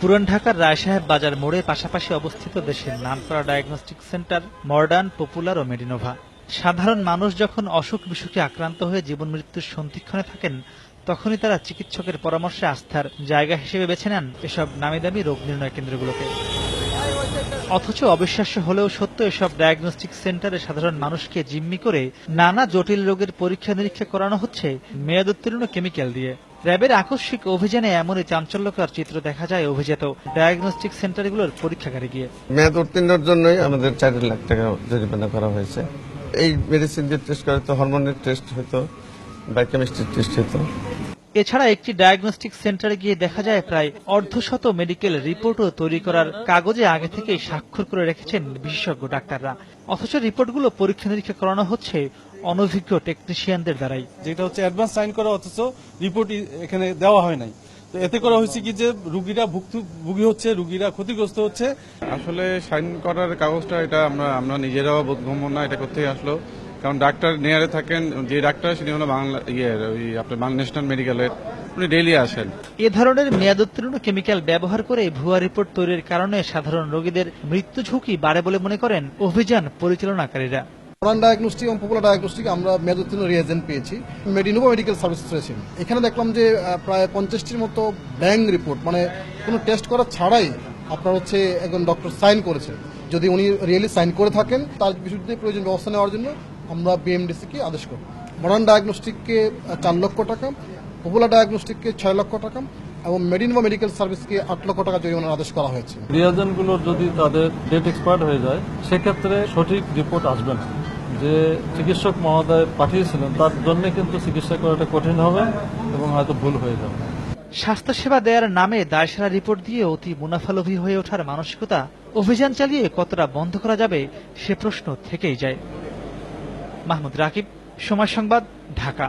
পুরান ঢাকার রায়সাহেব বাজার মোড়ে পাশাপাশি অবস্থিত দেশের নামকরা ডায়াগনস্টিক সেন্টার মডার্ন পপুলার ও মেডিনোভা সাধারণ মানুষ যখন অসুখ বিসুখে আক্রান্ত হয়ে জীবন মৃত্যুর সন্ধিক্ষণে থাকেন, তখনই তারা চিকিৎসকের পরামর্শে আস্থার জায়গা হিসেবে বেছে নেন এসব নামি দামি রোগ নির্ণয় কেন্দ্রগুলোকে। অথচ অবিশ্বাস্য হলেও সত্য, এসব ডায়াগনস্টিক সেন্টারে সাধারণ মানুষকে জিম্মি করে নানা জটিল রোগের পরীক্ষা নিরীক্ষা করানো হচ্ছে মেয়াদোত্তীর্ণ কেমিক্যাল দিয়ে। র্যাবের আকস্মিক অভিযানে এমনই চাঞ্চল্যকর চিত্র দেখা যায় অভিজাত ডায়াগনস্টিক সেন্টারগুলোর পরীক্ষাগারে গিয়ে। মেয়াদ উত্তীর্ণের জন্যই আমাদের চার লাখ টাকা জরিমানা করা হয়েছে। এই মেডিসিন দিয়ে টেস্ট করা হতো হরমোনের টেস্ট হতো বায়োকেমিস্ট্রির টেস্ট হতো এছাড়া একটি ডায়াগনস্টিক সেন্টারে গিয়ে দেখা যায় প্রায় অর্ধশত মেডিকেল রিপোর্টও তৈরি করার কাগজে আগে থেকেই স্বাক্ষর করে রেখেছেন বিশেষজ্ঞ ডাক্তাররা। অথচ রিপোর্টগুলো পরীক্ষা নিরীক্ষা করানো হচ্ছে অনভিজ্ঞ টেকনিশিয়ানদের দ্বারাই। যেটা হচ্ছে অ্যাডভান্স সাইন করা অথচ রিপোর্ট এখানে দেওয়া হয় নাই। তো এতে করা হয়েছে কি যে রুগীরা ভুক্তভোগী হচ্ছে রুগীরা ক্ষতিগ্রস্ত হচ্ছে। আসলে সাইন করার কাগজটা এটা আমরা আমরা নিজেরাও বোধগম্য না এটা করতে আসলো। কারণ ডাক্তার নেয়ারে থাকেন যে ডাক্তার তিনি হলো বাংলা ইয়ে ওই আপনার বাংলা ন্যাশনাল মেডিকেলের উনি ডেইলি আসেন। এ ধরনের মেয়াদোত্তীর্ণ কেমিক্যাল ব্যবহার করে ভুয়া রিপোর্ট তৈরির কারণে সাধারণ রোগীদের মৃত্যু ঝুঁকি বাড়ে বলে মনে করেন অভিযান পরিচালনাকারীরা। মডার্ন ডায়াগনস্টিক এবং পপুলার ডায়াগনস্টিক আমরা মেয়াদোত্তীর্ণ রিয়েজেন্ট পেয়েছি। মেডিনোভা মেডিকেল সার্ভিস রয়েছে। এখানে দেখলাম যে প্রায় পঞ্চাশটির মতো ব্যাং রিপোর্ট মানে কোনো টেস্ট করা ছাড়াই আপনার হচ্ছে একজন ডক্টর সাইন করেছেন। যদি উনি রিয়েলি সাইন করে থাকেন তার বিরুদ্ধে প্রয়োজন ব্যবস্থা নেওয়ার জন্য আমরা বিএমডিসিকে আদেশ করব। মডার্ন ডায়াগনস্টিককে চার লক্ষ টাকা পপুলার ডায়াগনস্টিককে ছয় লক্ষ টাকা এবং মেডিনোভা মেডিকেল সার্ভিসকে আট লক্ষ টাকা জরিমানার আদেশ করা হয়েছে। রিয়াজনগুলোর যদি তাদের ডেট এক্সপায়ার্ড হয়ে যায় সেক্ষেত্রে সঠিক রিপোর্ট আসবে না। যে চিকিৎসক মহোদয় পাঠিয়েছিলেন তার জন্য কিন্তু চিকিৎসা করাটা কঠিন হবে এবং হয়তো ভুল হয়ে যাবে। স্বাস্থ্যসেবা দেওয়ার নামে দায়সারা রিপোর্ট দিয়ে অতি মুনাফালোভী হয়ে ওঠার মানসিকতা অভিযান চালিয়ে কতটা বন্ধ করা যাবে সে প্রশ্ন থেকেই যায়। মাহমুদ রাকিব সময় সংবাদ ঢাকা।